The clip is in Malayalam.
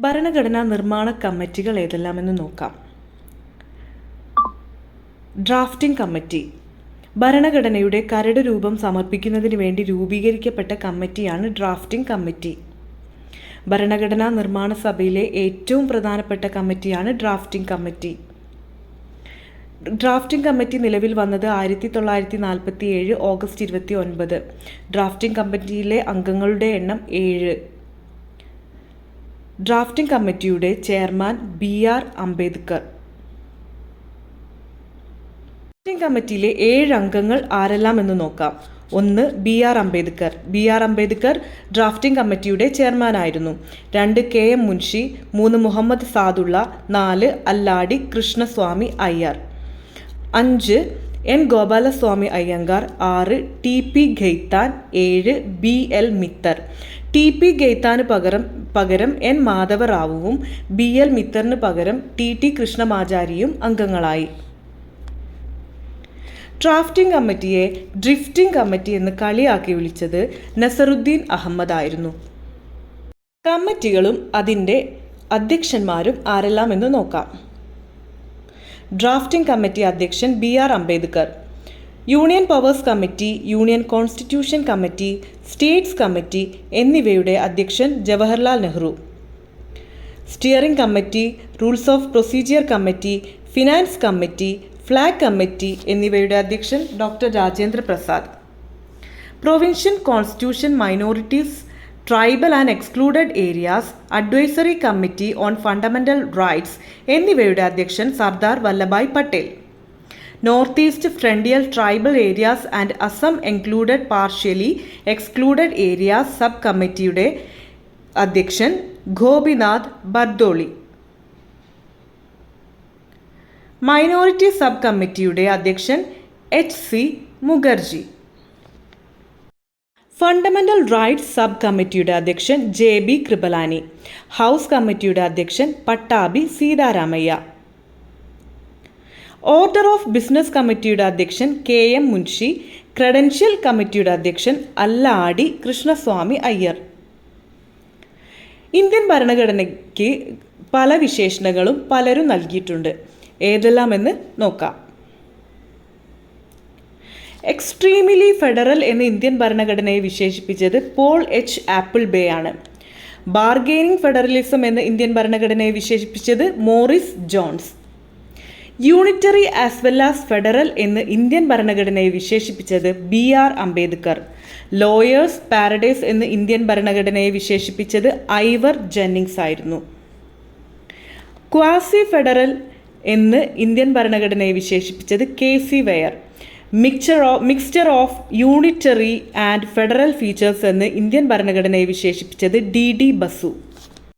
ഭരണഘടനാ നിർമ്മാണ കമ്മിറ്റികൾ ഏതെല്ലാമെന്ന് നോക്കാം. Drafting committee. ഭരണഘടനയുടെ കരട് രൂപം സമർപ്പിക്കുന്നതിന് വേണ്ടി രൂപീകരിക്കപ്പെട്ട കമ്മിറ്റിയാണ് ഡ്രാഫ്റ്റിംഗ് കമ്മിറ്റി. ഭരണഘടനാ നിർമ്മാണ സഭയിലെ ഏറ്റവും പ്രധാനപ്പെട്ട കമ്മിറ്റിയാണ് ഡ്രാഫ്റ്റിംഗ് കമ്മിറ്റി. ഡ്രാഫ്റ്റിംഗ് കമ്മിറ്റി നിലവിൽ വന്നത് ആയിരത്തി തൊള്ളായിരത്തി നാൽപ്പത്തി ഏഴ് ഓഗസ്റ്റ് ഇരുപത്തി ഒൻപത് ഡ്രാഫ്റ്റിംഗ് കമ്മിറ്റിയിലെ അംഗങ്ങളുടെ എണ്ണം ഏഴ്. ഡ്രാഫ്റ്റിംഗ് കമ്മിറ്റിയുടെ chairman B R Ambedkar. Drafting കമ്മിറ്റിയിലെ ഏഴ് അംഗങ്ങൾ ആരെല്ലാം എന്ന് നോക്കാം. ഒന്ന് B R Ambedkar. B R Ambedkar drafting കമ്മിറ്റിയുടെ ചെയർമാനായിരുന്നു. രണ്ട് കെ എം മുൻഷി മൂന്ന് മുഹമ്മദ് സാദുള്ള നാല് അല്ലാടി കൃഷ്ണസ്വാമി അയ്യർ. അഞ്ച് എൻ ഗോപാലസ്വാമി അയ്യങ്കാർ ആറ് ടി പി ഖെയ്ത്താൻ ഏഴ് B L Mitter. T P ഖെയ്ത്താന് പകരം പകരം എൻ മാധവറാവുവും ബി എൽ മിത്തറിന് പകരം ടി ടി കൃഷ്ണമാചാരിയും അംഗങ്ങളായി. ഡ്രാഫ്റ്റിംഗ് കമ്മിറ്റിയെ ഡ്രിഫ്റ്റിംഗ് കമ്മിറ്റി എന്ന് കളിയാക്കി വിളിച്ചത് നസറുദ്ദീൻ അഹമ്മദ് ആയിരുന്നു കമ്മിറ്റികളും അതിന്റെ അധ്യക്ഷന്മാരും ആരെല്ലാം എന്ന് നോക്കാം. ഡ്രാഫ്റ്റിംഗ് കമ്മിറ്റി അധ്യക്ഷൻ B R Ambedkar. Union powers committee union constitution committee states committee എന്നിവയുടെ അധ്യക്ഷൻ Jawaharlal Nehru. Steering committee rules of procedure committee finance committee flag committee എന്നിവയുടെ അധ്യക്ഷൻ doctor Rajendra Prasad. Provincial constitution minorities tribal and excluded areas advisory committee on fundamental rights എന്നിവയുടെ അധ്യക്ഷൻ Sardar Vallabhbhai Patel. North east frontier tribal areas and Assam excluded partially excluded areas sub കമ്മിറ്റിയുടെ അധ്യക്ഷൻ ഗോപിനാഥ് ബർദോളി. മൈനോറിറ്റി സബ് കമ്മിറ്റിയുടെ അധ്യക്ഷൻ H C Mukherjee. Fundamental rights sub കമ്മിറ്റിയുടെ അധ്യക്ഷൻ ജെ ബി കൃപലാനി. ഹൗസ് കമ്മിറ്റിയുടെ അധ്യക്ഷൻ Pattabhi Sitaramayya. Order of business കമ്മിറ്റിയുടെ അധ്യക്ഷൻ കെ എം മുൻഷി ക്രെഡൻഷ്യൽ കമ്മിറ്റിയുടെ അധ്യക്ഷൻ അല്ലാടി കൃഷ്ണസ്വാമി അയ്യർ. ഇന്ത്യൻ ഭരണഘടനയ്ക്ക് പല വിശേഷണങ്ങളും പലരും നൽകിയിട്ടുണ്ട്. ഏതെല്ലാമെന്ന് നോക്കാം. എക്സ്ട്രീമിലി ഫെഡറൽ എന്ന് ഇന്ത്യൻ ഭരണഘടനയെ വിശേഷിപ്പിച്ചത് പോൾ എച്ച് ആപ്പിൾ ബേ ആണ്. ബാർഗെയിനിങ് ഫെഡറലിസം എന്ന് ഇന്ത്യൻ ഭരണഘടനയെ വിശേഷിപ്പിച്ചത് Morris Jones. Unitary as well as federal എന്ന് ഇന്ത്യൻ ഭരണഘടനയെ വിശേഷിപ്പിച്ചത് B R Ambedkar. Lawyers paradise എന്ന് ഇന്ത്യൻ ഭരണഘടനയെ വിശേഷിപ്പിച്ചത് ഐവർ ജെന്നിങ്സ് ആയിരുന്നു. ക്വാസി ഫെഡറൽ എന്ന് ഇന്ത്യൻ ഭരണഘടനയെ വിശേഷിപ്പിച്ചത് K C Wheare. Mixture of mixture of unitary and federal features എന്ന് ഇന്ത്യൻ ഭരണഘടനയെ വിശേഷിപ്പിച്ചത് ഡി ഡി ബസു.